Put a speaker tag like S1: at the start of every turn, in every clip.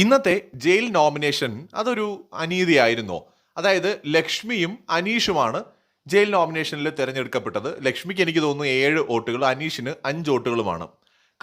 S1: ഇന്നത്തെ jail nomination അതൊരു അനീതിയായിരുന്നു. അതായത് ലക്ഷ്മിയും അനീഷുമാണ് ജയിൽ നോമിനേഷനിൽ തിരഞ്ഞെടുക്കപ്പെട്ടത്. ലക്ഷ്മിക്ക് എനിക്ക് തോന്നുന്നു ഏഴ് വോട്ടുകൾ അനീഷിന് അഞ്ച് വോട്ടുകളുമാണ്.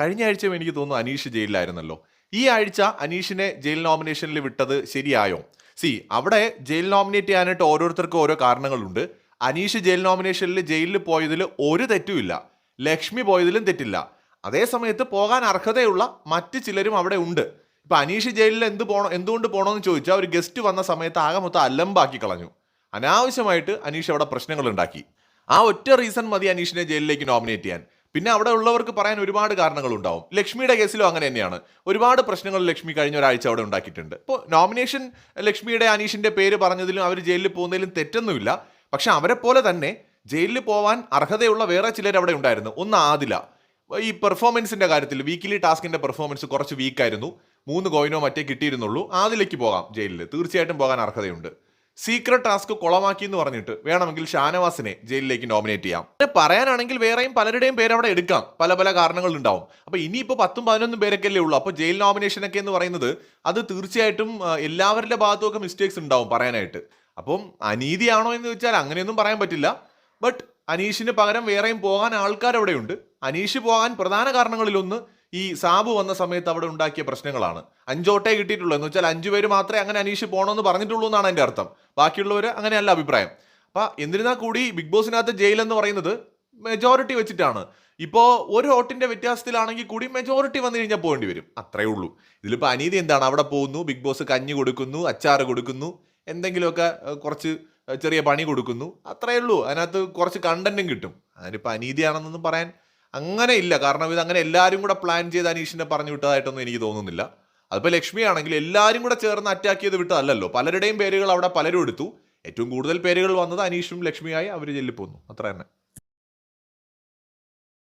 S1: കഴിഞ്ഞ ആഴ്ചയും എനിക്ക് തോന്നുന്നു അനീഷ് ജയിലിലായിരുന്നല്ലോ. ഈ ആഴ്ച അനീഷിനെ ജയിൽ നോമിനേഷനിൽ വിട്ടത് ശരിയായോ? സി അവിടെ ജയിൽ നോമിനേറ്റ് ചെയ്യാനായിട്ട് ഓരോരുത്തർക്കും ഓരോ കാരണങ്ങളുണ്ട്. അനീഷ് ജയിൽ നോമിനേഷനിൽ ജയിലിൽ പോയതിൽ ഒരു തെറ്റുമില്ല. ലക്ഷ്മി പോയതിലും തെറ്റില്ല. അതേസമയത്ത് പോകാൻ അർഹതയുള്ള മറ്റ് ചിലരും അവിടെ ഉണ്ട്. ഇപ്പൊ അനീഷ് ജയിലിൽ എന്ത് പോണോ എന്തുകൊണ്ട് പോകണമെന്ന് ചോദിച്ചാൽ ഒരു ഗസ്റ്റ് വന്ന സമയത്ത് ആകെ മൊത്തം അലമ്പാക്കി കളഞ്ഞു. അനാവശ്യമായിട്ട് അനീഷ് അവിടെ പ്രശ്നങ്ങൾ ഉണ്ടാക്കി. ആ ഒറ്റ റീസൺ മതി അനീഷിനെ ജയിലിലേക്ക് നോമിനേറ്റ് ചെയ്യാൻ. പിന്നെ അവിടെ ഉള്ളവർക്ക് പറയാൻ ഒരുപാട് കാരണങ്ങളുണ്ടാവും ലക്ഷ്മിയുടെ കേസിലും അങ്ങനെ തന്നെയാണ്. ഒരുപാട് പ്രശ്നങ്ങൾ ലക്ഷ്മി കഴിഞ്ഞ ഒരാഴ്ച അവിടെ ഉണ്ടാക്കിയിട്ടുണ്ട്. ഇപ്പോൾ നോമിനേഷൻ ലക്ഷ്മിയുടെ അനീഷിന്റെ പേര് പറഞ്ഞതിലും അവർ ജയിലിൽ പോകുന്നതിലും തെറ്റൊന്നുമില്ല. പക്ഷെ അവരെ പോലെ തന്നെ ജയിലിൽ പോവാൻ അർഹതയുള്ള വേറെ ചിലർ അവിടെ ഉണ്ടായിരുന്നു. ഒന്ന് ആദില. ഈ പെർഫോമൻസിന്റെ കാര്യത്തിൽ വീക്കിലി ടാസ്കിന്റെ പെർഫോമൻസ് കുറച്ച് വീക്കായിരുന്നു മൂന്ന് കോയിനോ മറ്റേ കിട്ടിയിരുന്നുള്ളൂ ആദിലേക്ക് പോകാം ജയിലിൽ തീർച്ചയായിട്ടും പോകാൻ അർഹതയുണ്ട്. സീക്രട്ട് ടാസ്ക് കുളമാക്കി എന്ന് പറഞ്ഞിട്ട് വേണമെങ്കിൽ ഷാനവാസിനെ ജയിലിലേക്ക് നോമിനേറ്റ് ചെയ്യാം. പറയാനാണെങ്കിൽ വേറെയും പലരുടെയും പേര് അവിടെ എടുക്കാം. പല പല കാരണങ്ങൾ ഉണ്ടാവും. അപ്പൊ ഇനിയിപ്പോൾ പത്തും പതിനൊന്നും പേരൊക്കെ അല്ലേ ഉള്ളൂ. അപ്പോൾ ജയിൽ നോമിനേഷൻ ഒക്കെ എന്ന് പറയുന്നത് അത് തീർച്ചയായിട്ടും എല്ലാവരുടെ ഭാഗത്തുമൊക്കെ മിസ്റ്റേക്സ് ഉണ്ടാവും പറയാനായിട്ട്. അപ്പം അനീതിയാണോ എന്ന് ചോദിച്ചാൽ അങ്ങനെയൊന്നും പറയാൻ പറ്റില്ല. ബട്ട് അനീഷിന് പകരം വേറെയും പോകാൻ ആൾക്കാർ അവിടെയുണ്ട് അനീഷ് പോകാൻ പ്രധാന കാരണങ്ങളിലൊന്ന് ഈ സാബു വന്ന സമയത്ത് അവിടെ ഉണ്ടാക്കിയ പ്രശ്നങ്ങളാണ്. അഞ്ചോട്ടേ കിട്ടിയിട്ടുള്ളൂ. എന്ന് വെച്ചാൽ അഞ്ചു പേര് മാത്രമേ അങ്ങനെ അനീഷ് പോകണമെന്ന് പറഞ്ഞിട്ടുള്ളൂ എന്നാണ് എന്റെ അർത്ഥം. ബാക്കിയുള്ളവർ അങ്ങനെയല്ല അഭിപ്രായം. അപ്പൊ എന്നിരുന്നാൽ കൂടി ബിഗ് ബോസിനകത്ത് എന്ന് പറയുന്നത് മെജോറിറ്റി വെച്ചിട്ടാണ്. ഇപ്പോൾ ഒരു വോട്ടിന്റെ വ്യത്യാസത്തിലാണെങ്കിൽ കൂടി മെജോറിറ്റി വന്നു കഴിഞ്ഞാൽ പോകേണ്ടി വരും. അത്രയേ ഉള്ളൂ. ഇതിലിപ്പോൾ അനീതി എന്താണ്? അവിടെ പോകുന്നു. ബിഗ് ബോസ് കഞ്ഞി കൊടുക്കുന്നു അച്ചാറ് കൊടുക്കുന്നു എന്തെങ്കിലുമൊക്കെ കുറച്ച് ചെറിയ പണി കൊടുക്കുന്നു. അത്രയേ ഉള്ളൂ. അതിനകത്ത് കുറച്ച് കണ്ടന്റും കിട്ടും. അതിനിപ്പോൾ അനീതിയാണെന്നൊന്നും പറയാൻ അങ്ങനെ ഇല്ല. കാരണം ഇത് അങ്ങനെ എല്ലാവരും കൂടെ പ്ലാൻ ചെയ്ത് അനീഷിനെ പറഞ്ഞു വിട്ടതായിട്ടൊന്നും എനിക്ക് തോന്നുന്നില്ല. അതിപ്പോൾ ലക്ഷ്മി ആണെങ്കിൽ എല്ലാവരും കൂടെ ചേർന്ന് അറ്റാക്ക് ചെയ്ത് വിട്ടതല്ലല്ലോ. പലരുടെയും പേരുകൾ അവിടെ പലരും എടുത്തു. ഏറ്റവും കൂടുതൽ പേരുകൾ വന്നത് അനീഷും ലക്ഷ്മിയായി അവർ ചെല്ലിപ്പോന്നു. പോന്നു അത്ര തന്നെ